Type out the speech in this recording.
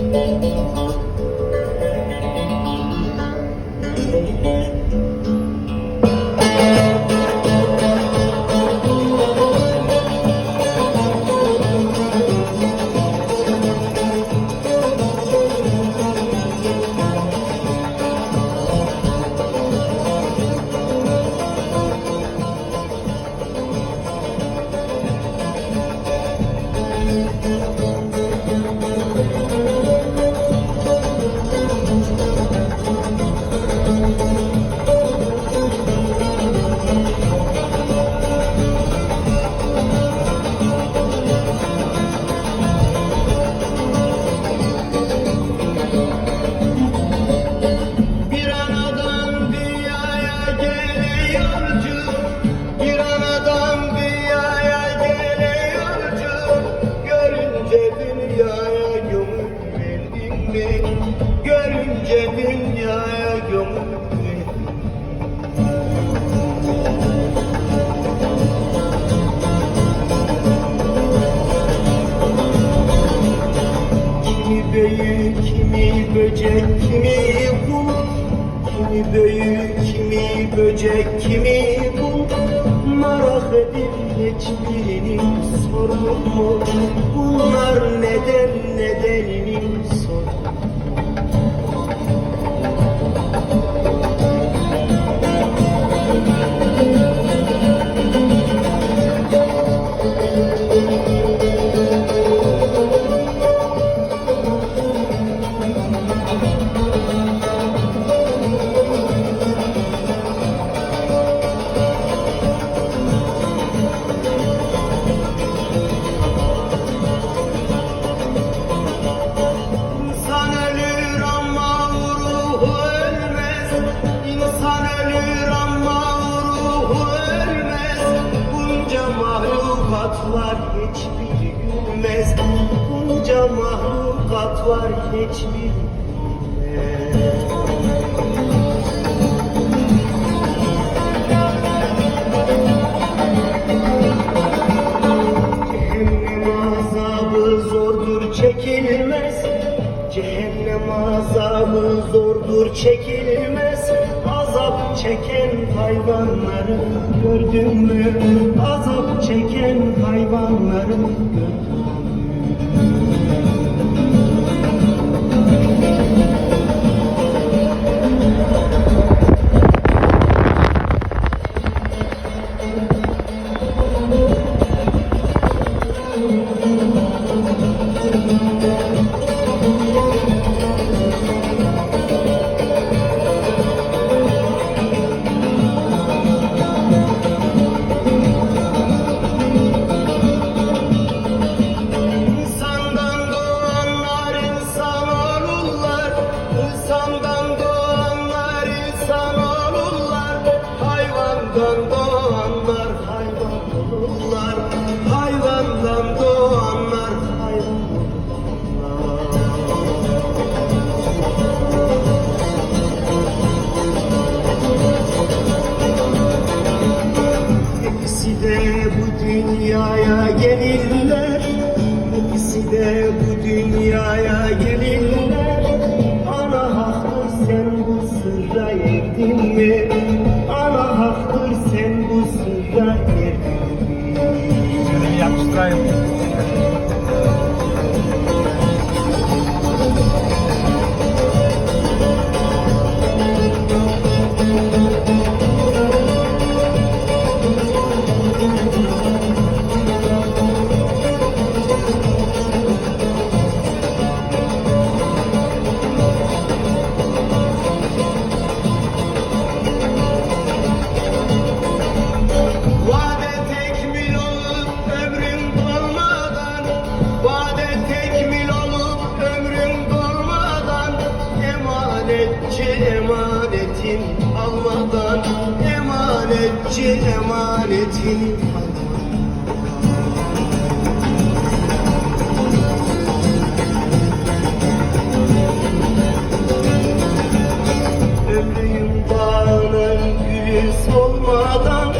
Thank you. Kimi büyük, kimi böcek, kimi kul Kimi büyük, kimi böcek, kimi kul Merak edip hiçbirini sorun mu? Bunlar neden mahlukat var hiçbiri gülmez. Bunca mahlukat var hiçbiri gülmez çekilmez. Cehennem azabı zordur çekilmez Azap çeken hayvanları gördün mü? Azap çeken hayvanları gördün mü? İnsandan doğanlar hayvan olurlar. Hayvandan doğanlar hayvan Hepsi de bu dünyaya gelirler. Hepsi de bu dünyaya gelirler. Ana haktır sen bu sırra erdin mi? Emanetçi emanetin almadan Ömrüm bağının gülü solmadan